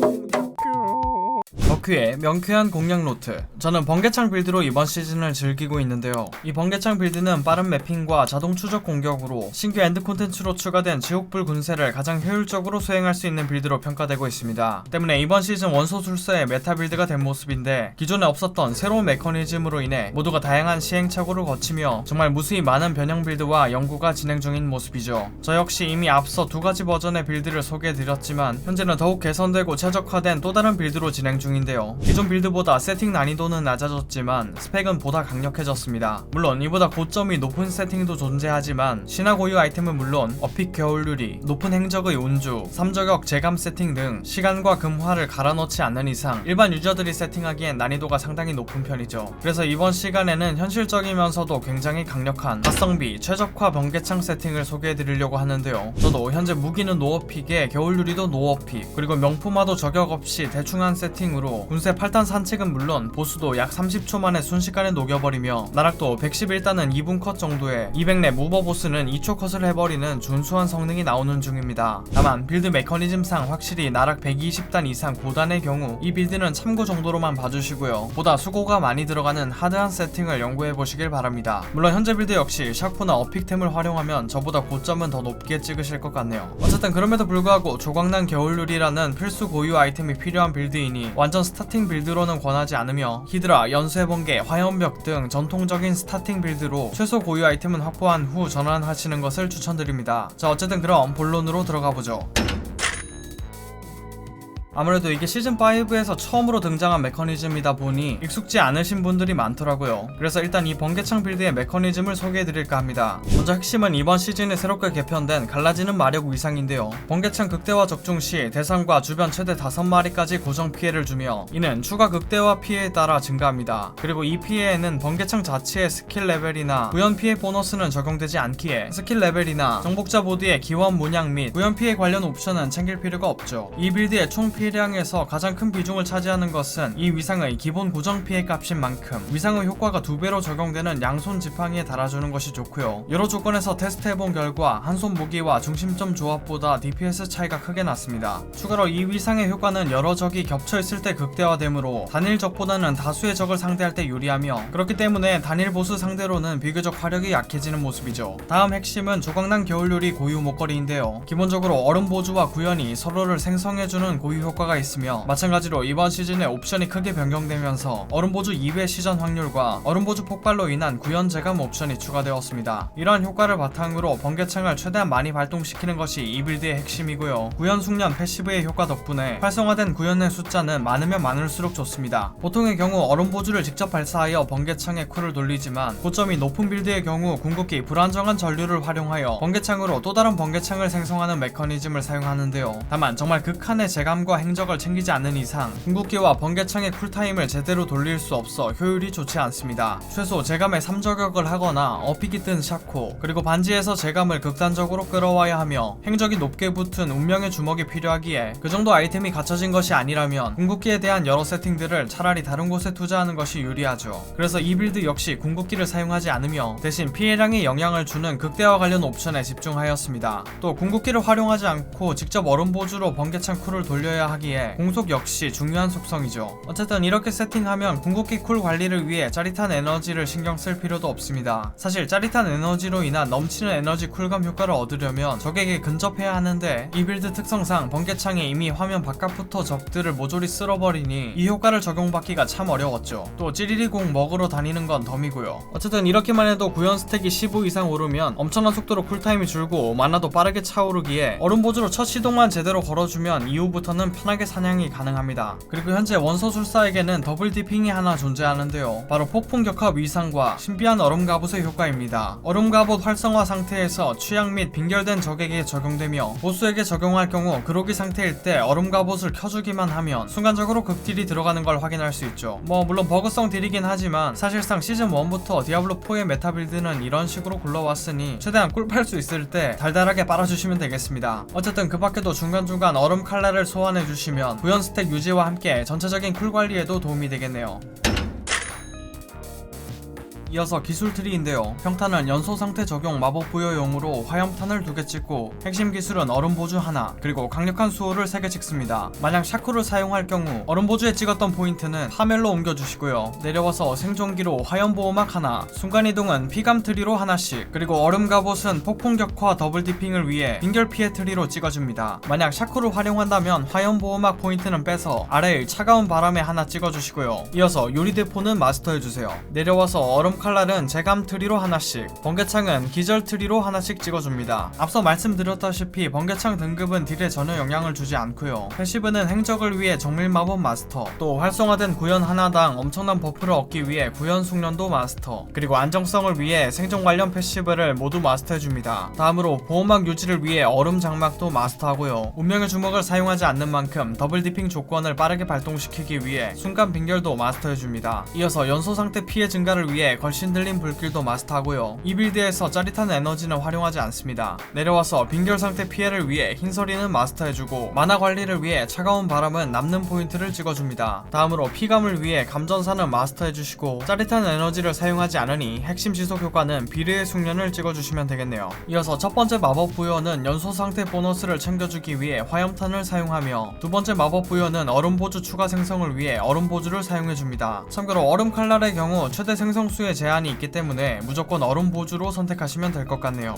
Thank you. 덕후의 명쾌한 공략 노트. 저는 번개창 빌드로 이번 시즌을 즐기고 있는데요. 이 번개창 빌드는 빠른 매핑과 자동 추적 공격으로 신규 엔드 콘텐츠로 추가된 지옥불 군세를 가장 효율적으로 수행할 수 있는 빌드로 평가되고 있습니다. 때문에 이번 시즌 원소술사의 메타 빌드가 된 모습인데 기존에 없었던 새로운 메커니즘으로 인해 모두가 다양한 시행착오를 거치며 정말 무수히 많은 변형 빌드와 연구가 진행 중인 모습이죠. 저 역시 이미 앞서 두 가지 버전의 빌드를 소개해드렸지만 현재는 더욱 개선되고 최적화된 또 다른 빌드로 진행 중인데 요. 기존 빌드보다 세팅 난이도는 낮아졌지만 스펙은 보다 강력해졌습니다. 물론 이보다 고점이 높은 세팅도 존재하지만 신화 고유 아이템은 물론 어픽 겨울유리, 높은 행적의 운주, 삼저격 재감 세팅 등 시간과 금화를 갈아넣지 않는 이상 일반 유저들이 세팅하기엔 난이도가 상당히 높은 편이죠. 그래서 이번 시간에는 현실적이면서도 굉장히 강력한 가성비 최적화 번개창 세팅을 소개해드리려고 하는데요. 저도 현재 무기는 노어픽에 겨울유리도 노어픽 그리고 명품화도 저격 없이 대충한 세팅으로 군세 8단 산책은 물론 보수도 약 30초 만에 순식간에 녹여버리며 나락도 111단은 2분 컷 정도에 200렙 무버 보스는 2초 컷을 해버리는 준수한 성능이 나오는 중입니다. 다만 빌드 메커니즘상 확실히 나락 120단 이상 고단의 경우 이 빌드는 참고 정도로만 봐주시고요. 보다 수고가 많이 들어가는 하드한 세팅을 연구해보시길 바랍니다. 물론 현재 빌드 역시 샤코나 어픽템을 활용하면 저보다 고점은 더 높게 찍으실 것 같네요. 어쨌든 그럼에도 불구하고 조광난 겨울룰이라는 필수 고유 아이템이 필요한 빌드이니 완전 스타팅 빌드로는 권하지 않으며 히드라, 연쇄번개, 화염벽 등 전통적인 스타팅 빌드로 최소 고유 아이템은 확보한 후 전환하시는 것을 추천드립니다. 자 어쨌든 그럼 본론으로 들어가 보죠. 아무래도 이게 시즌5에서 처음으로 등장한 메커니즘이다 보니 익숙지 않으신 분들이 많더라고요. 그래서 일단 이 번개창 빌드의 메커니즘을 소개해드릴까 합니다. 먼저 핵심은 이번 시즌에 새롭게 개편된 갈라지는 마력 위상인데요. 번개창 극대화 적중 시 대상과 주변 최대 5마리까지 고정 피해를 주며 이는 추가 극대화 피해에 따라 증가합니다. 그리고 이 피해에는 번개창 자체의 스킬 레벨이나 구현 피해 보너스는 적용되지 않기에 스킬 레벨이나 정복자 보드의 기원 문양 및 구현 피해 관련 옵션은 챙길 필요가 없죠. 이 빌드의 총 피해 량에서 가장 큰 비중을 차지하는 것은 이 위상의 기본 고정 피해 값인 만큼 위상의 효과가 두 배로 적용되는 양손 지팡이에 달아주는 것이 좋고요. 여러 조건에서 테스트해본 결과 한손 무기와 중심점 조합보다 DPS 차이가 크게 났습니다. 추가로 이 위상의 효과는 여러 적이 겹쳐 있을 때 극대화되므로 단일 적보다는 다수의 적을 상대할 때 유리하며 그렇기 때문에 단일 보스 상대로는 비교적 화력이 약해지는 모습이죠. 다음 핵심은 조각난 겨울요리 고유 목걸이인데요. 기본적으로 얼음 보주와 구현이 서로를 생성해주는 고유 효과 가 있으며 마찬가지로 이번 시즌에 옵션이 크게 변경되면서 얼음 보주 2회 시전 확률과 얼음 보주 폭발로 인한 구현 제감 옵션이 추가되었습니다. 이러한 효과를 바탕으로 번개창을 최대한 많이 발동시키는 것이 이 빌드의 핵심이고요. 구현 숙련 패시브의 효과 덕분에 활성화된 구현의 숫자는 많으면 많을수록 좋습니다. 보통의 경우 얼음 보주를 직접 발사하여 번개창에 쿨을 돌리지만 고점이 높은 빌드의 경우 궁극기 불안정한 전류를 활용하여 번개창으로 또 다른 번개창을 생성하는 메커니즘을 사용하는데요. 다만 정말 극한의 재감과 행적을 챙기지 않는 이상 궁극기와 번개창의 쿨타임을 제대로 돌릴 수 없어 효율이 좋지 않습니다. 최소 재감에 3저격을 하거나 어피기 뜬 샤코 그리고 반지에서 재감을 극단적으로 끌어와야 하며 행적이 높게 붙은 운명의 주먹이 필요하기에 그 정도 아이템이 갖춰진 것이 아니라면 궁극기에 대한 여러 세팅들을 차라리 다른 곳에 투자하는 것이 유리하죠. 그래서 이 빌드 역시 궁극기를 사용하지 않으며 대신 피해량에 영향을 주는 극대화 관련 옵션에 집중하였습니다. 또 궁극기를 활용하지 않고 직접 얼음 보주로 번개창 쿨을 돌려야 하기에 공속 역시 중요한 속성이죠. 어쨌든 이렇게 세팅하면 궁극기 쿨 관리를 위해 짜릿한 에너지를 신경 쓸 필요도 없습니다. 사실 짜릿한 에너지로 인한 넘치는 에너지 쿨감 효과를 얻으려면 적에게 근접해야 하는데 이 빌드 특성상 번개창에 이미 화면 바깥부터 적들을 모조리 쓸어버리니 이 효과를 적용받기가 참 어려웠죠. 또 찌리리공 먹으러 다니는 건 덤이고요. 어쨌든 이렇게만 해도 구현 스택이 15 이상 오르면 엄청난 속도로 쿨타임이 줄고 만화도 빠르게 차오르기에 얼음 보주로 첫 시동만 제대로 걸어주면 이후부터는 편하게 사냥이 가능합니다. 그리고 현재 원소술사에게는 더블 디핑이 하나 존재하는데요. 바로 폭풍 격화 위상과 신비한 얼음 갑옷의 효과입니다. 얼음 갑옷 활성화 상태에서 취약 및 빈결된 적에게 적용되며 보스에게 적용할 경우 그로기 상태일 때 얼음 갑옷을 켜주기만 하면 순간적으로 극딜이 들어가는 걸 확인할 수 있죠. 뭐 물론 버그성 딜이긴 하지만 사실상 시즌 1부터 디아블로 4의 메타 빌드는 이런 식으로 굴러왔으니 최대한 꿀 팔 수 있을 때 달달하게 빨아주시면 되겠습니다. 어쨌든 그 밖에도 중간중간 얼음 칼날을 소환 해 주시면 구현 스택 유지와 함께 전체적인 쿨 관리에도 도움이 되겠네요. 이어서 기술 트리인데요. 평탄은 연소 상태 적용 마법 부여용으로 화염탄을 두 개 찍고 핵심 기술은 얼음 보주 하나 그리고 강력한 수호를 세 개 찍습니다. 만약 샤크를 사용할 경우 얼음 보주에 찍었던 포인트는 파멜로 옮겨주시고요. 내려와서 생존기로 화염 보호막 하나, 순간 이동은 피감 트리로 하나씩 그리고 얼음 갑옷은 폭풍 격화 더블 디핑을 위해 빙결 피해 트리로 찍어줍니다. 만약 샤크를 활용한다면 화염 보호막 포인트는 빼서 아래의 차가운 바람에 하나 찍어주시고요. 이어서 요리 대포는 마스터해주세요. 내려와서 얼음 칼날은 제감 트리로 하나씩, 번개창은 기절 트리로 하나씩 찍어줍니다. 앞서 말씀드렸다시피 번개창 등급은 딜에 전혀 영향을 주지 않고요. 패시브는 행적을 위해 정밀 마법 마스터, 또 활성화된 구현 하나당 엄청난 버프를 얻기 위해 구현 숙련도 마스터, 그리고 안정성을 위해 생존 관련 패시브를 모두 마스터해줍니다. 다음으로 보호막 유지를 위해 얼음 장막도 마스터하고요. 운명의 주먹을 사용하지 않는 만큼 더블 디핑 조건을 빠르게 발동시키기 위해 순간 빙결도 마스터해줍니다. 이어서 연소 상태 피해 증가를 위해 걸신 들린 불길도 마스터하고요. 이 빌드에서 짜릿한 에너지는 활용하지 않습니다. 내려와서 빙결 상태 피해를 위해 흰서리는 마스터해주고 만화 관리를 위해 차가운 바람은 남는 포인트를 찍어줍니다. 다음으로 피감을 위해 감전사는 마스터해주시고 짜릿한 에너지를 사용하지 않으니 핵심 지속 효과는 비례의 숙련을 찍어주시면 되겠네요. 이어서 첫 번째 마법 부여는 연소 상태 보너스를 챙겨주기 위해 화염탄을 사용하며 두 번째 마법 부여는 얼음 보주 추가 생성을 위해 얼음 보주를 사용해줍니다. 참고로 얼음 칼날의 경우 최대 생성수에 제한이 있기 때문에 무조건 얼음 보주로 선택하시면 될 것 같네요.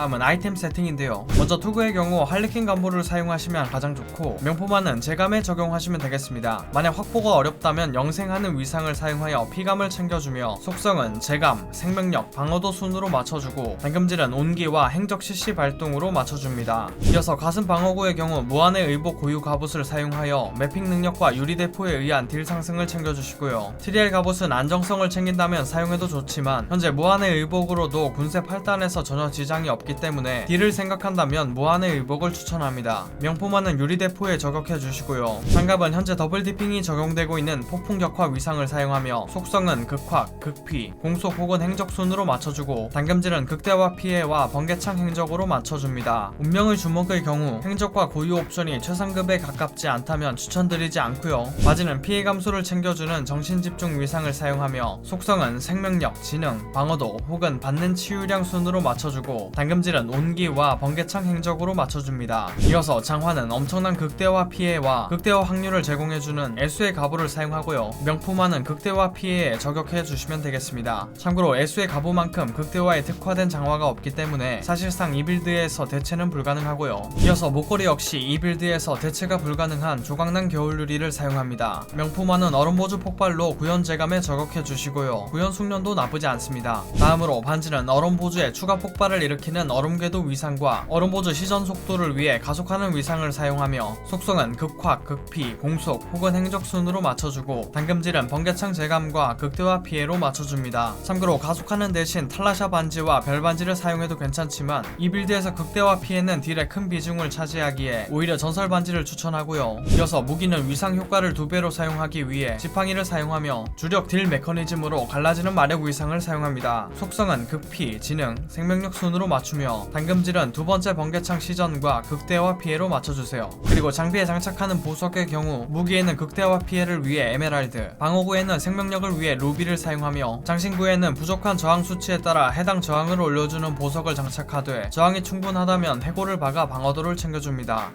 다음은 아이템 세팅인데요. 먼저 투구의 경우 할리퀸 간보를 사용하시면 가장 좋고 명포만은 제감에 적용하시면 되겠습니다. 만약 확보가 어렵다면 영생하는 위상을 사용하여 피감을 챙겨주며 속성은 제감, 생명력, 방어도 순으로 맞춰주고 당금질은 온기와 행적 CC 발동으로 맞춰줍니다. 이어서 가슴 방어구의 경우 무한의 의복 고유 갑옷을 사용하여 매핑 능력과 유리 대포에 의한 딜 상승을 챙겨주시고요. TDL 갑옷은 안정성을 챙긴다면 사용해도 좋지만 현재 무한의 의복으로도 군세 8단에서 전혀 지장이 없기 때문에 딜을 생각한다면 무한의 의복을 추천합니다. 명포만은 유리대포에 저격해 주시고요. 장갑은 현재 더블 디핑이 적용되고 있는 폭풍 격화 위상을 사용하며 속성은 극확, 극피, 공속 혹은 행적 순으로 맞춰주고 당금질은 극대화 피해와 번개창 행적으로 맞춰줍니다. 운명의 주먹의 경우 행적과 고유 옵션이 최상급에 가깝지 않다면 추천드리지 않고요. 바지는 피해 감소를 챙겨주는 정신 집중 위상을 사용하며 속성은 생명력, 지능, 방어도 혹은 받는 치유량 순으로 맞춰주고 당금 질은 온기와 번개창 행적으로 맞춰줍니다. 이어서 장화는 엄청난 극대화 피해와 극대화 확률을 제공해주는 애수의 가부를 사용하고요. 명품화는 극대화 피해에 저격해 주시면 되겠습니다. 참고로 애수의 가부만큼 극대화에 특화된 장화가 없기 때문에 사실상 이 빌드에서 대체는 불가능하고요. 이어서 목걸이 역시 이 빌드에서 대체가 불가능한 조각난 겨울유리를 사용합니다. 명품화는 얼음보주 폭발로 구현 제감에 저격해 주시고요. 구현 숙련도 나쁘지 않습니다. 다음으로 반지는 얼음보주에 추가 폭발을 일으키는 얼음궤도 위상과 얼음보주 시전 속도를 위해 가속하는 위상을 사용하며 속성은 극확, 극피, 공속 혹은 행적순으로 맞춰주고 당금질은 번개창 제감과 극대화 피해로 맞춰줍니다. 참고로 가속하는 대신 탈라샤 반지와 별 반지를 사용해도 괜찮지만 이 빌드에서 극대화 피해는 딜의 큰 비중을 차지하기에 오히려 전설 반지를 추천하고요. 이어서 무기는 위상 효과를 두 배로 사용하기 위해 지팡이를 사용하며 주력 딜 메커니즘으로 갈라지는 마력 위상을 사용합니다. 속성은 극피, 지능, 생명력 순으로 맞추 며 당금질은 두 번째 번개창 시전과 극대화 피해로 맞춰주세요. 그리고 장비에 장착하는 보석의 경우 무기에는 극대화 피해를 위해 에메랄드, 방어구에는 생명력을 위해 루비를 사용하며 장신구에는 부족한 저항 수치에 따라 해당 저항을 올려주는 보석을 장착하되 저항이 충분하다면 해골을 박아 방어도를 챙겨줍니다.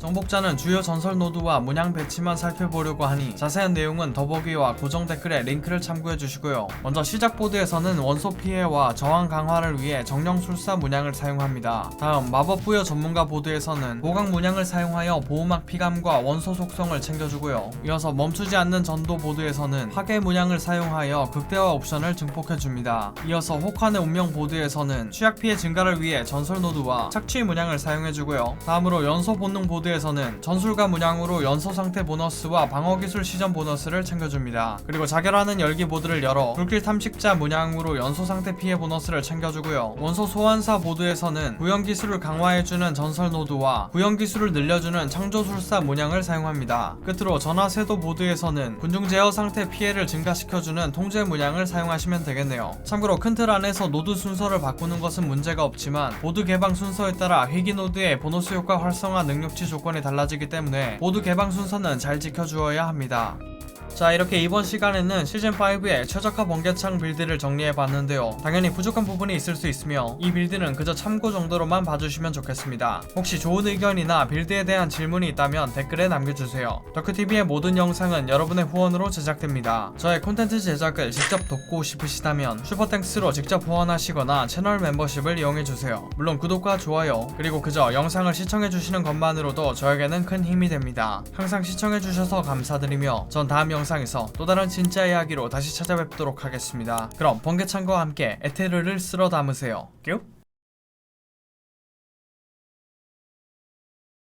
정복자는 주요 전설 노드와 문양 배치만 살펴보려고 하니 자세한 내용은 더보기와 고정 댓글에 링크를 참고해 주시고요. 먼저 시작 보드에서는 원소 피해와 저항 강화를 위해 정령술사 문양을 사용합니다. 다음 마법 부여 전문가 보드에서는 보강 문양을 사용하여 보호막 피감과 원소 속성을 챙겨주고요. 이어서 멈추지 않는 전도 보드에서는 파괴 문양을 사용하여 극대화 옵션을 증폭해 줍니다. 이어서 혹한의 운명 보드에서는 취약 피해 증가를 위해 전설 노드와 착취 문양을 사용해 주고요. 다음으로 연소 본능 보드 모드에서는 전술가 문양으로 연소 상태 보너스와 방어 기술 시전 보너스를 챙겨줍니다. 그리고 자결하는 열기 보드를 열어 불길 탐식자 문양으로 연소 상태 피해 보너스를 챙겨주고요. 원소 소환사 보드에서는 구형 기술을 강화해주는 전설 노드와 구형 기술을 늘려주는 창조술사 문양을 사용합니다. 끝으로 전화 세도 보드에서는 군중 제어 상태 피해를 증가시켜주는 통제 문양을 사용하시면 되겠네요. 참고로 큰 틀 안에서 노드 순서를 바꾸는 것은 문제가 없지만 보드 개방 순서에 따라 회기 노드의 보너스 효과 활성화 능력치 조건 이 달라지기 때문에 모두 개방 순서는 잘 지켜주어야 합니다. 자 이렇게 이번 시간에는 시즌5의 최적화 번개창 빌드를 정리해봤는데요. 당연히 부족한 부분이 있을 수 있으며 이 빌드는 그저 참고 정도로만 봐주시면 좋겠습니다. 혹시 좋은 의견이나 빌드에 대한 질문이 있다면 댓글에 남겨주세요. 덕후TV의 모든 영상은 여러분의 후원으로 제작됩니다. 저의 콘텐츠 제작을 직접 돕고 싶으시다면 슈퍼땡스로 직접 후원하시거나 채널 멤버십을 이용해주세요. 물론 구독과 좋아요 그리고 그저 영상을 시청해주시는 것만으로도 저에게는 큰 힘이 됩니다. 항상 시청해주셔서 감사드리며 전 다음 영상에서 또 다른 진짜 이야기로 다시 찾아뵙도록 하겠습니다. 그럼 번개창과 함께 에테르를 쓸어 담으세요. 뀨